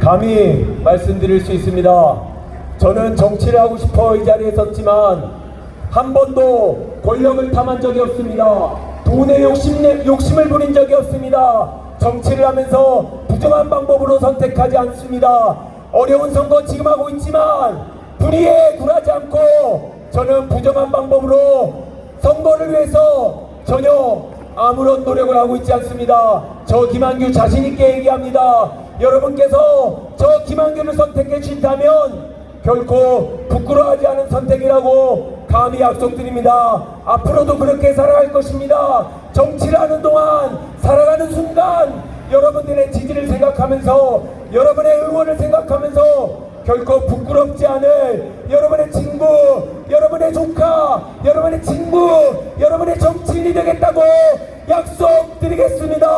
감히 말씀드릴 수 있습니다. 저는 정치를 하고 싶어 이 자리에 섰지만 한 번도 권력을 탐한 적이 없습니다. 돈에 욕심, 욕심을 부린 적이 없습니다. 정치를 하면서 부정한 방법으로 선택하지 않습니다. 어려운 선거 지금 하고 있지만 불의에 굴하지 않고 저는 부정한 방법으로 선거를 위해서 전혀 아무런 노력을 하고 있지 않습니다. 저 김한규 자신있게 얘기합니다. 여러분께서 저 김한규를 선택해 주신다면 결코 부끄러워하지 않은 선택이라고 감히 약속드립니다. 앞으로도 그렇게 살아갈 것입니다. 정치를 하는 동안 살아가는 순간 여러분들의 지지를 생각하면서 여러분의 응원을 생각하면서 결코 부끄럽지 않을 여러분의 친구, 여러분의 조카, 여러분의 친구, 여러분의 정치인이 되겠다고 약속드리겠습니다.